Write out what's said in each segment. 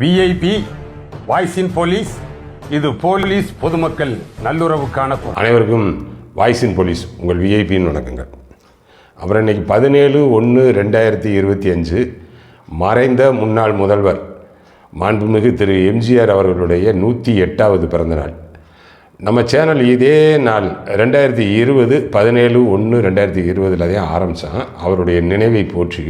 VIP voice in police இது police பொதுமக்கள் நல்லுறவுக்கான அனைவருக்கும் வாய்ஸ் இன் போலீஸ் உங்கள் விஐபின்னு வணக்கங்கள். அப்புறம் இன்னைக்கு பதினேழு ஒன்று ரெண்டாயிரத்தி இருபத்தி அஞ்சு மறைந்த முன்னாள் முதல்வர் மாண்புமிகு திரு எம்ஜிஆர் அவர்களுடைய நூற்றி எட்டாவது பிறந்தநாள். நம்ம சேனல் இதே நாள் ரெண்டாயிரத்தி இருபது பதினேழு ஒன்று ரெண்டாயிரத்தி இருபதில் தான் ஆரம்பித்தான் அவருடைய நினைவை போற்றி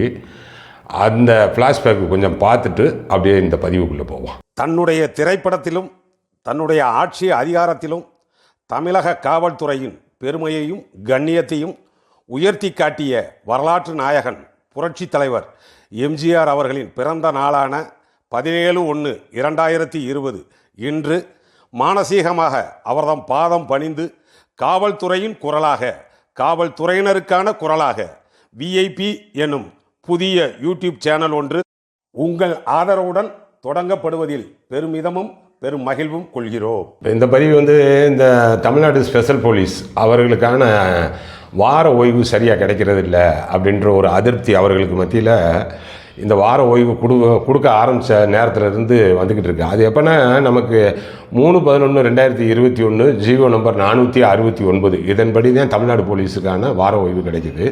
அந்த ஃப்ளாஷ்பேக்கு கொஞ்சம் பார்த்துட்டு அப்படியே இந்த பதிவுக்குள்ளே போவோம். தன்னுடைய திரைப்படத்திலும் தன்னுடைய ஆட்சி அதிகாரத்திலும் தமிழக காவல்துறையின் பெருமையையும் கண்ணியத்தையும் உயர்த்தி காட்டிய வரலாற்று நாயகன் புரட்சித் தலைவர் எம்ஜிஆர் அவர்களின் பிறந்த நாளான பதினேழு ஒன்று இரண்டாயிரத்தி இருபது இன்று மானசீகமாக அவர்தம் பாதம் பணிந்து காவல்துறையின் குரலாக காவல்துறையினருக்கான குரலாக விஐபி என்னும் புதிய யூடியூப் சேனல் ஒன்று உங்கள் ஆதரவுடன் தொடங்கப்படுவதில் பெருமிதமும் பெரும் மகிழ்வும் கொள்கிறோம். இந்த பதிவு வந்து இந்த தமிழ்நாடு ஸ்பெஷல் போலீஸ் அவர்களுக்கான வார ஓய்வு சரியாக கிடைக்கிறது இல்லை அப்படின்ற ஒரு அதிருப்தி அவர்களுக்கு மத்தியில் இந்த வார ஓய்வு கொடு கொடுக்க ஆரம்பித்த நேரத்துலேருந்து வந்துக்கிட்டு இருக்கு. அது எப்போனா நமக்கு மூணு பதினொன்று ரெண்டாயிரத்தி இருபத்தி ஒன்று ஜியோ நம்பர் நானூற்றி அறுபத்தி ஒன்பது. இதன்படி தான் தமிழ்நாடு போலீஸுக்கான வார ஓய்வு கிடைக்குது.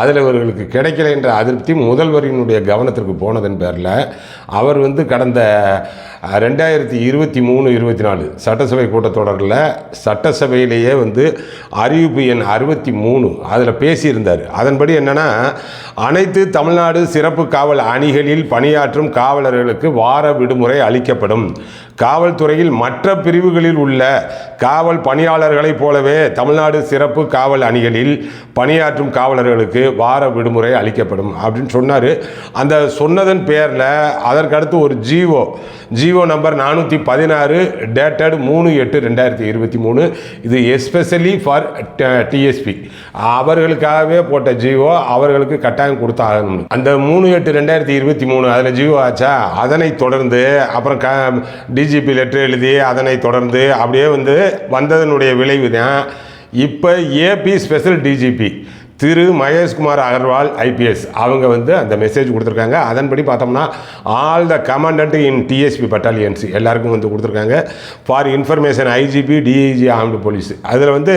அதில் இவர்களுக்கு கிடைக்கல என்ற அதிருப்தி முதல்வரினுடைய கவனத்திற்கு போனதன் பேரில் அவர் வந்து கடந்த ரெண்டாயிரத்தி இருபத்தி மூணு இருபத்தி நாலு சட்டசபை கூட்டத்தொடரில் சட்டசபையிலேயே வந்து அறிவிப்பு எண் அறுபத்தி மூணு அதில் பேசியிருந்தார். அதன்படி என்னென்னா அனைத்து தமிழ்நாடு சிறப்பு காவல் அணிகளில் பணியாற்றும் காவலர்களுக்கு வார விடுமுறை அளிக்கப்படும். காவல்துறையில் மற்ற பிரிவுகளில் உள்ள காவல் பணியாளர்களைப் போலவே தமிழ்நாடு சிறப்பு காவல் அணிகளில் பணியாற்றும் காவலர்களுக்கு வார விடுமுறை அளிக்கப்படும் அப்படின்னு சொன்னார். அந்த சொன்னதன் பேரில் அதற்கடுத்து ஒரு ஜிஓ ஜிஓ நம்பர் நானூற்றி பதினாறு டேட்டட் மூணு எட்டு ரெண்டாயிரத்தி இருபத்தி மூணு. இது எஸ்பெஷலி ஃபார் டிஎஸ்பி அவர்களுக்காகவே போட்ட ஜியோ அவர்களுக்கு கட்டாயம் கொடுத்தாகணும். அந்த மூணு எட்டு ரெண்டாயிரத்தி இருபத்தி மூணு அதில் ஜியோ ஆச்சா? அதனை தொடர்ந்து அப்புறம் க டிஜிபி லெட்டர் எழுதி அதனை தொடர்ந்து அப்படியே வந்து வந்ததனுடைய விளைவு தான் இப்போ ஏபி ஸ்பெஷல் டிஜிபி திரு மகேஷ்குமார் அகர்வால் ஐபிஎஸ் அவங்க வந்து அந்த மெசேஜ் கொடுத்துருக்காங்க. அதன்படி பார்த்தோம்னா all the commandant in DSP battalions எல்லாருக்கும் வந்து கொடுத்துருக்காங்க. For information IGP DIG armed police அதில் வந்து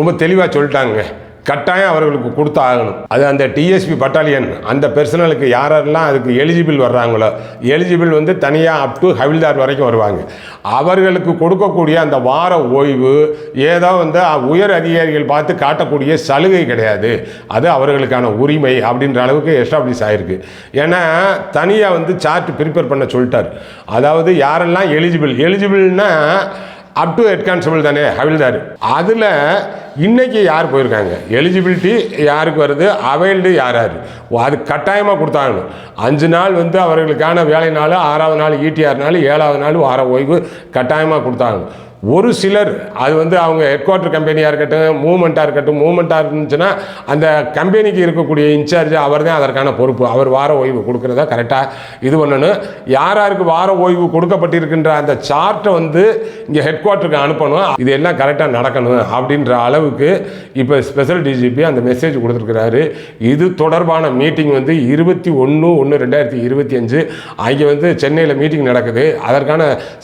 ரொம்ப தெளிவாக சொல்லிட்டாங்க. கட்டாயம் அவர்களுக்கு கொடுத்து ஆகணும் அது அந்த டிஎஸ்பி பட்டாலியன் அந்த பெர்சனலுக்கு யாரெல்லாம் அதுக்கு எலிஜிபிள் வர்றாங்களோ எலிஜிபிள் வந்து தனியாக அப் டு ஹவில்தார் வரைக்கும் வருவாங்க. அவர்களுக்கு கொடுக்கக்கூடிய அந்த வார ஓய்வு ஏதோ வந்து உயர் அதிகாரிகள் பார்த்து காட்டக்கூடிய சலுகை கிடையாது. அது அவர்களுக்கான உரிமை அப்படின்ற அளவுக்கு எஸ்டாப்ளிஷ் ஆகிருக்கு ஏன்னா தனியாக வந்து சார்ட் ப்ரிப்பேர் பண்ண சொல்லிட்டார். அதாவது யாரெல்லாம் எலிஜிபிள் எலிஜிபிள்னால் அப் டு ஹெட் கான்ஸ்டபிள் தானே? ஹவில்தார் அதில் இன்றைக்கி யார் போயிருக்காங்க? எலிஜிபிலிட்டி யாருக்கு வருது? அவைல்டு யார் யார் அது கட்டாயமாக கொடுத்தாங்க அஞ்சு நாள் வந்து அவர்களுக்கான வேலை நாள் ஆறாவது நாள் ஈடிஆர் நாள் ஏழாவது நாள் வார ஓய்வு கட்டாயமாக கொடுத்தாங்க ஒரு சிலர் அது வந்து அவங்க ஹெட் குவார்ட்டர் கம்பெனியாக இருக்கட்டும் மூமெண்ட்டாக இருக்கட்டும் மூமெண்ட்டாக இருந்துச்சுன்னா அந்த கம்பெனிக்கு இருக்கக்கூடிய இன்சார்ஜ் அவர் தான் அதற்கான பொறுப்பு. அவர் வார ஓய்வு கொடுக்குறத கரெக்டாக இது பண்ணணும் யார் யாருக்கு வார ஓய்வு கொடுக்கப்பட்டிருக்கின்ற அந்த சார்ட்டை வந்து இங்கே ஹெட் குவார்ட்டருக்கு அனுப்பணும். இது எல்லாம் கரெக்டாக நடக்கணும் அப்படின்ற அளவுக்கு இப்போ ஸ்பெஷல் டிஜிபி அந்த மெசேஜ் கொடுத்துருக்கிறாரு. இது தொடர்பான மீட்டிங் வந்து இருபத்தி ஒன்று ஒன்று ரெண்டாயிரத்தி இருபத்தி அஞ்சு. அங்கே வந்து சென்னையில் மீட்டிங் நடக்குது. அதற்கான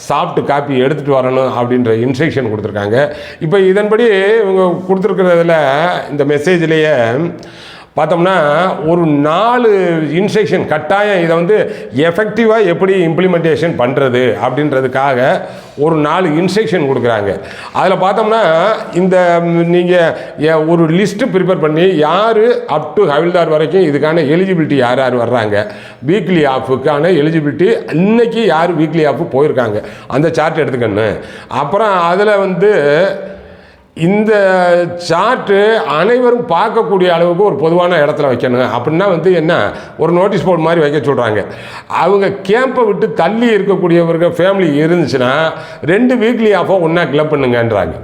சாஃப்ட் காப்பி எடுத்துகிட்டு வரணும் அப்படின்ற இன்ஸ்ட்ரக்ஷன் கொடுத்துருக்காங்க. இப்போ இதன்படி இவங்க கொடுத்துருக்கிறதுல இந்த மெசேஜ்லேயே பார்த்தோம்னா ஒரு நாலு இன்ஸ்ட்ரக்ஷன் கட்டாயம் இதை வந்து எஃபெக்டிவாக எப்படி இம்ப்ளிமெண்டேஷன் பண்ணுறது அப்படின்றதுக்காக ஒரு நாலு இன்ஸ்ட்ரக்ஷன் கொடுக்குறாங்க. அதில் பார்த்தோம்னா இந்த நீங்கள் ஒரு லிஸ்ட்டு ப்ரிப்பேர் பண்ணி யார் அப் டு ஹவில்தார் வரைக்கும் இதுக்கான எலிஜிபிலிட்டி யார் யார் வர்றாங்க? வீக்லி ஆஃபுக்கான எலிஜிபிலிட்டி இன்றைக்கி யார் வீக்லி ஆஃபு போயிருக்காங்க? அந்த சார்ட் எடுத்துக்கணும் அப்புறம் அதில் வந்து இந்த சார்ட்டு அனைவரும் பார்க்கக்கூடிய அளவுக்கு ஒரு பொதுவான இடத்துல வைக்கணும் அப்படின்னா வந்து என்ன? ஒரு நோட்டீஸ் போர்டு மாதிரி வைக்க சொல்கிறாங்க அவங்க கேம்பை விட்டு தள்ளி இருக்கக்கூடியவர்கள் ஃபேமிலி இருந்துச்சுன்னா ரெண்டு வீக்லி ஆஃபோ ஒன்றா கிளப் பண்ணுங்கன்றாங்க.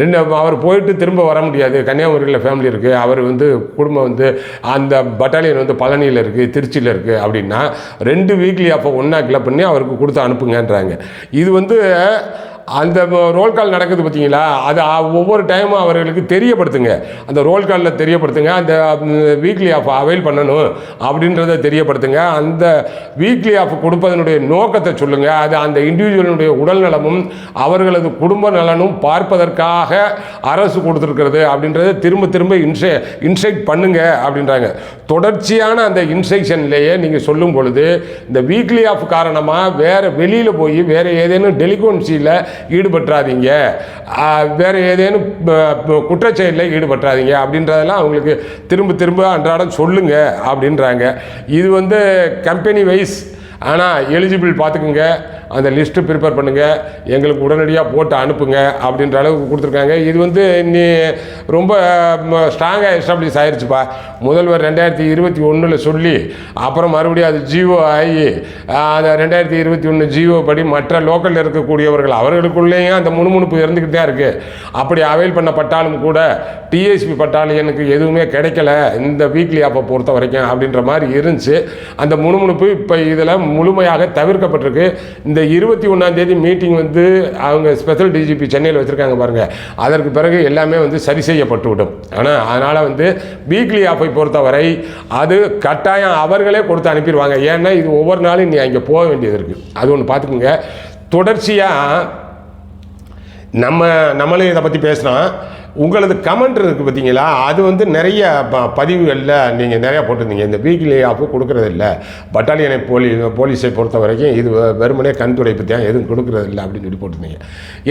ரெண்டு அவர் போயிட்டு திரும்ப வர முடியாது. கன்னியாகுமரியில் ஃபேமிலி இருக்குது அவர் வந்து குடும்பம் வந்து அந்த பட்டாலியன் வந்து பழனியில் இருக்குது திருச்சியில் இருக்குது அப்படின்னா ரெண்டு வீக்லி அப்போ ஒன்றா கிளப் பண்ணி அவருக்கு கொடுத்து அனுப்புங்கன்றாங்க. இது வந்து அந்த ரோல் கால் நடக்குது பார்த்தீங்களா? அது ஒவ்வொரு டைமும் அவர்களுக்கு தெரியப்படுத்துங்க. அந்த ரோல் காலில் தெரியப்படுத்துங்க. அந்த வீக்லி ஆஃப் அவைல் பண்ணணும் அப்படின்றத தெரியப்படுத்துங்க. அந்த வீக்லி ஆஃப் கொடுப்பதனுடைய நோக்கத்தை சொல்லுங்கள் அது அந்த இண்டிவிஜுவலினுடைய உடல் நலமும் அவர்களது குடும்ப நலனும் பார்ப்பதற்காக அரசு கொடுத்துருக்கிறது அப்படின்றத திரும்ப திரும்ப இன்சை இன்சைட் பண்ணுங்க அப்படின்றாங்க. தொடர்ச்சியான அந்த இன்ஸ்ட்ரக்ஷன்லேயே நீங்கள் சொல்லும் பொழுது இந்த வீக்லி ஆஃப் காரணமாக வேறு வெளியில் போய் வேறு ஏதேனும் டெலிகோன்சியில் ஈடுபட்டுறாதீங்க. வேறு ஏதேனும் குற்றச்செயலில் ஈடுபட்டுறாதீங்க. அப்படின்றதெல்லாம் அவங்களுக்கு திரும்ப திரும்ப அன்றாடம் சொல்லுங்க அப்படின்றாங்க. இது வந்து கம்பெனி வைஸ் ஆனால் எலிஜிபிள் பார்த்துக்குங்க அந்த லிஸ்ட்டு ப்ரிப்பேர் பண்ணுங்கள் எங்களுக்கு உடனடியாக போட்டு அனுப்புங்க அப்படின்ற அளவுக்கு கொடுத்துருக்காங்க. இது வந்து நீ ரொம்ப ஸ்ட்ராங்காக எஸ்டாப்ளிஷ் ஆயிடுச்சுப்பா முதல்வர் ரெண்டாயிரத்தி இருபத்தி ஒன்றில் சொல்லி அப்புறம் மறுபடியும் அது ஜியோ ஆகி அந்த ரெண்டாயிரத்தி இருபத்தி ஒன்று ஜியோ படி மற்ற லோக்கலில் இருக்கக்கூடியவர்கள் அவர்களுக்குள்ளேயும் அந்த முணுமுணுப்பு இருந்துக்கிட்டு தான் இருக்குது அப்படி அவைல் பண்ணப்பட்டாலும் கூட டிஎஸ்பி பட்டாலியனுக்கு எதுவுமே கிடைக்கல. இந்த வீக்லி ஆப்பை பொறுத்த வரைக்கும் அப்படின்ற மாதிரி இருந்துச்சு. அந்த முணுமுணுப்பு இப்போ இதில் முழுமையாக தவிர்க்கப்பட்டிருக்கு. இந்த இந்த இருபத்தி ஒன்றாம் தேதி மீட்டிங் வந்து அவங்க ஸ்பெஷல் டிஜிபி சென்னையில் வச்சுருக்காங்க பாருங்கள் அதற்கு பிறகு எல்லாமே வந்து சரி செய்யப்பட்டு விடும். ஆனால் அதனால் வந்து வீக்லி ஆஃபை பொறுத்தவரை அது கட்டாயம் அவர்களே கொடுத்து அனுப்பிடுவாங்க. ஏன்னா இது ஒவ்வொரு நாளும் நீ அங்கே போக வேண்டியது இருக்குது அது ஒன்று பார்த்துக்குங்க தொடர்ச்சியாக நம்ம நம்மளே இதை பற்றி பேசினா உங்களது கமெண்ட் இருக்குது பார்த்தீங்களா? அது வந்து நிறைய ப பதிவுகளில் நீங்கள் நிறையா போட்டிருந்தீங்க. இந்த வீக்லி ஆஃபு கொடுக்கறது இல்லை பட்டாலியனை போலி போலீஸை பொறுத்த வரைக்கும் இது வெறுமனே கண் துடைப்பு தான். எதுவும் கொடுக்கறது இல்லை அப்படின்னு சொல்லி போட்டிருந்தீங்க.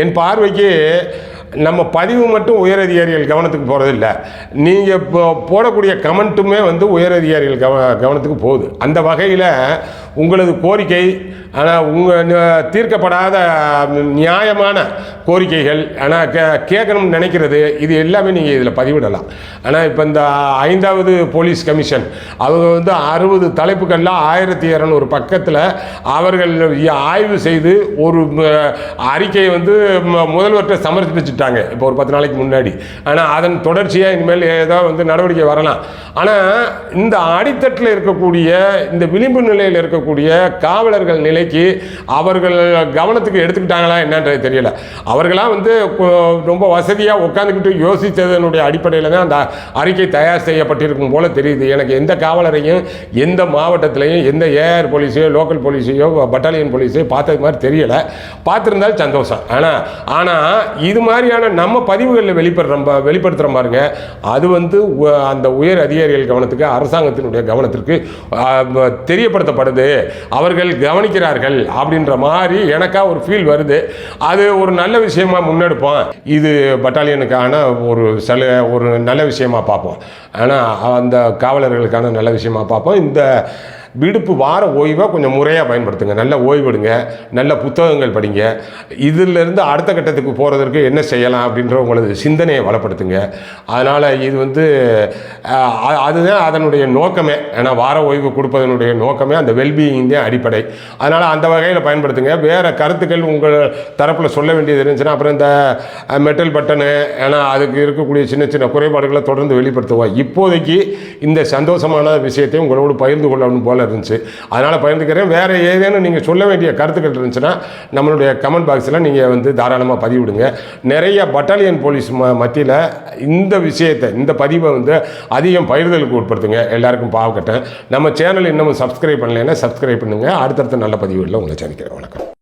என் பார்வைக்கு நம்ம பதிவு மட்டும் உயரதிகாரிகள் கவனத்துக்கு போகிறதில்ல நீங்கள் இப்போ போடக்கூடிய கமெண்ட்டுமே வந்து உயரதிகாரிகள் கவ கவனத்துக்கு போகுது. அந்த வகையில் உங்களது கோரிக்கை ஆனால் உங்கள் தீர்க்கப்படாத நியாயமான கோரிக்கைகள் ஆனால் கே கேட்கணும்னு நினைக்கிறது இது எல்லாமே நீங்கள் இதில் பதிவிடலாம். ஆனால் இப்போ இந்த ஐந்தாவது போலீஸ் கமிஷன் அவங்க வந்து அறுபது தலைப்புகளில் ஆயிரத்தி இரநூறு பக்கத்தில் அவர்கள் ஆய்வு செய்து ஒரு அறிக்கையை வந்து முதல்வர்கிட்ட சமர்ப்பிச்சுட்டாங்க. இப்போ ஒரு பத்து நாளைக்கு முன்னாடி. ஆனால் அதன் தொடர்ச்சியாக இனிமேல் ஏதோ வந்து நடவடிக்கை வரலாம். ஆனால் இந்த அடித்தட்டில் இருக்கக்கூடிய இந்த விளிம்பு நிலையில் இருக்கக்கூடிய காவலர்கள் நிலைக்கு அவர்கள் கவனத்துக்கு எடுத்துக்கிட்டாங்களா என்னன்றது தெரியல. அவர்களாம் வந்து ரொம்ப வசதியாக உட்காந்து உட்காந்துக்கிட்டு யோசித்ததனுடைய அடிப்படையில் தான் அந்த அறிக்கை தயார் செய்யப்பட்டிருக்கும் போல தெரியுது. எனக்கு எந்த காவலரையும் எந்த மாவட்டத்திலையும் எந்த ஏஆர் போலீஸையோ லோக்கல் போலீஸையோ பட்டாலியன் போலீஸையோ பார்த்தது மாதிரி தெரியல. பார்த்துருந்தால் சந்தோஷம். ஆனால் ஆனால் இது மாதிரியான நம்ம பதிவுகளில் வெளிப்படுற வெளிப்படுத்துகிற பாருங்க அது வந்து அந்த உயர் அதிகாரிகள் கவனத்துக்கு அரசாங்கத்தினுடைய கவனத்திற்கு தெரியப்படுத்தப்படுது. அவர்கள் கவனிக்கிறார்கள் அப்படின்ற மாதிரி எனக்கா ஒரு ஃபீல் வருது. அது ஒரு நல்ல விஷயமா முன்னெடுப்போம். இது ஆனால் ஒரு சில ஒரு நல்ல விஷயமா பார்ப்போம். ஆனால் அந்த காவலர்களுக்கான நல்ல விஷயமா பார்ப்போம். இந்த விடுப்பு வார ஓய்வை கொஞ்சம் முறையாக பயன்படுத்துங்க. நல்ல ஓய்வெடுங்க. நல்ல புத்தகங்கள் படிங்க. இதிலிருந்து அடுத்த கட்டத்துக்கு போகிறதற்கு என்ன செய்யலாம் அப்படின்ற உங்களது சிந்தனையை வளப்படுத்துங்க. அதனால் இது வந்து அதுதான் அதனுடைய நோக்கமே. ஏன்னா வார ஓய்வு கொடுப்பதனுடைய நோக்கமே அந்த வெல்பீயிங் தான் அடிப்படை. அதனால் அந்த வகையில் பயன்படுத்துங்க. வேறு கருத்துக்கள் உங்கள் தரப்பில் சொல்ல வேண்டியது இருந்துச்சுன்னா அப்புறம் இந்த மெட்டல் பட்டனு ஏன்னா அதுக்கு இருக்கக்கூடிய சின்ன சின்ன குறைபாடுகளை தொடர்ந்து வெளிப்படுத்துவோம் இப்போதைக்கு இந்த சந்தோஷமான விஷயத்தை உங்களோடு பகிர்ந்து கொள்ளணும் போல இருந்துச்சு. அதனால் பகிர்ந்துக்கிறேன் வேறு ஏதேனும் நீங்கள் சொல்ல வேண்டிய கருத்துக்கள் இருந்துச்சுன்னா நம்மளுடைய கமெண்ட் பாக்ஸில் நீங்கள் வந்து தாராளமாக பதிவிடுங்க. நிறைய பட்டாலியன் போலீஸ் ம மத்தியில் இந்த விஷயத்தை இந்த பதிவை வந்து அதிகம் பகிர்தலுக்கு உட்படுத்துங்க. எல்லாருக்கும் பாவக்கட்டேன் நம்ம சேனல் இன்னமும் சப்ஸ்கிரைப் பண்ணலைன்னா சப்ஸ்கிரைப் பண்ணுங்கள் அடுத்தடுத்த நல்ல பதிவுகளில் உங்களை சந்திக்கிறேன். வணக்கம்.